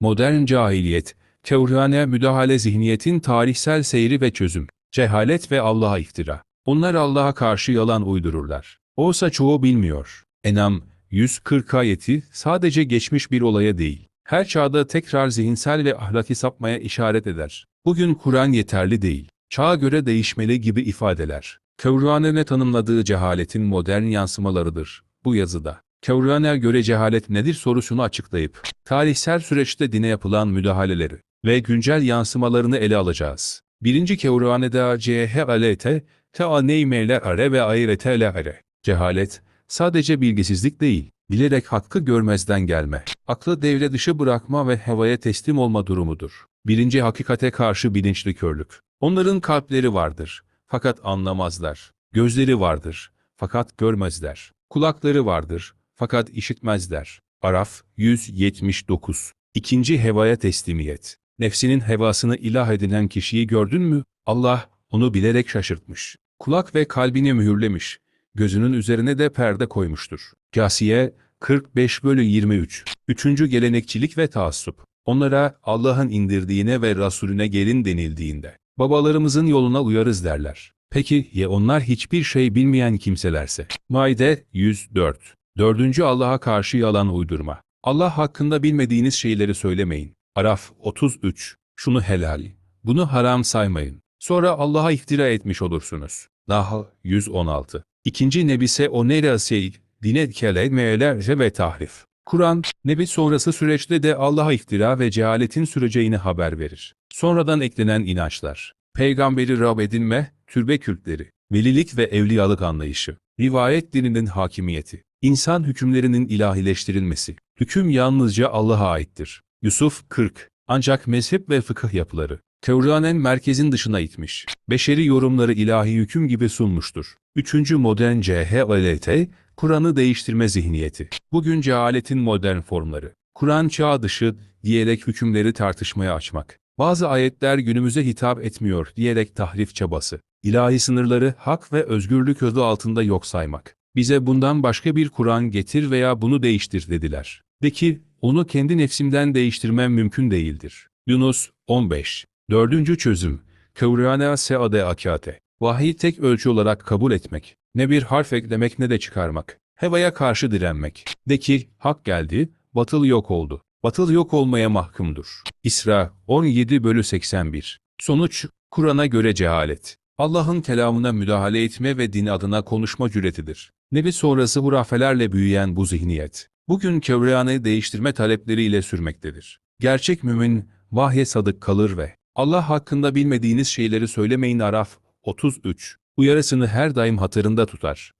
Modern cahiliyet, teoriyane müdahale zihniyetin tarihsel seyri ve çözüm, cehalet ve Allah'a iftira. Onlar Allah'a karşı yalan uydururlar. Oysa çoğu bilmiyor. Enam 140 ayeti sadece geçmiş bir olaya değil, her çağda tekrar zihinsel ve ahlaki sapmaya işaret eder. Bugün Kur'an yeterli değil, çağa göre değişmeli gibi ifadeler. Kevran'e tanımladığı cehaletin modern yansımalarıdır bu yazıda. Kevran'e göre cehalet nedir sorusunu açıklayıp, tarihsel süreçte dine yapılan müdahaleleri ve güncel yansımalarını ele alacağız. Birinci Kevran'da cehalete, teaneymeyle are ve ayrete are. Cehalet, sadece bilgisizlik değil, bilerek hakkı görmezden gelme, aklı devre dışı bırakma ve hevaya teslim olma durumudur. Birinci hakikate karşı bilinçli körlük. Onların kalpleri vardır, fakat anlamazlar. Gözleri vardır, fakat görmezler. Kulakları vardır, fakat işitmezler. Araf 179 İkinci hevaya teslimiyet. Nefsinin hevasını ilah edinen kişiyi gördün mü? Allah onu bilerek şaşırtmış. Kulak ve kalbini mühürlemiş. Gözünün üzerine de perde koymuştur. Kasiye 45 bölü 23. Üçüncü gelenekçilik ve taassup. Onlara Allah'ın indirdiğine ve Resulüne gelin denildiğinde, babalarımızın yoluna uyarız derler. Peki ya onlar hiçbir şey bilmeyen kimselerse? Maide 104. Dördüncü Allah'a karşı yalan uydurma. Allah hakkında bilmediğiniz şeyleri söylemeyin. Araf 33. Şunu helal, bunu haram saymayın. Sonra Allah'a iftira etmiş olursunuz. Nahl 116. İkinci nebise o nerasey, dine kelemeyelerce ve tahrif. Kur'an, Nebi sonrası süreçte de Allah'a iftira ve cehaletin süreceğini haber verir. Sonradan eklenen inançlar, peygamberi Rab edinme, türbe kültleri, velilik ve evliyalık anlayışı, rivayet dininin hakimiyeti, insan hükümlerinin ilahileştirilmesi, hüküm yalnızca Allah'a aittir. Yusuf 40. Ancak mezhep ve fıkıh yapıları, Kevranen merkezin dışına itmiş, beşeri yorumları ilahi hüküm gibi sunmuştur. Üçüncü modern CHLT, Kur'an'ı değiştirme zihniyeti. Bugün cehaletin modern formları. Kur'an çağ dışı diyerek hükümleri tartışmaya açmak. Bazı ayetler günümüze hitap etmiyor diyerek tahrif çabası. İlahi sınırları hak ve özgürlük adı altında yok saymak. Bize bundan başka bir Kur'an getir veya bunu değiştir dediler. De ki, onu kendi nefsimden değiştirmem mümkün değildir. Yunus 15. Dördüncü çözüm. Kıvrana seade akate. Vahiy tek ölçü olarak kabul etmek. Ne bir harf eklemek ne de çıkarmak. Hevaya karşı direnmek. De ki, hak geldi, batıl yok oldu. Batıl yok olmaya mahkumdur. İsra 17 bölü 81. Sonuç, Kur'an'a göre cehalet. Allah'ın kelamına müdahale etme ve din adına konuşma cüretidir. Nebi sonrası hurafelerle büyüyen bu zihniyet, bugün Kevreyan'ı değiştirme talepleriyle sürmektedir. Gerçek mümin, vahye sadık kalır ve Allah hakkında bilmediğiniz şeyleri söylemeyin Araf 33 uyarısını her daim hatırında tutar.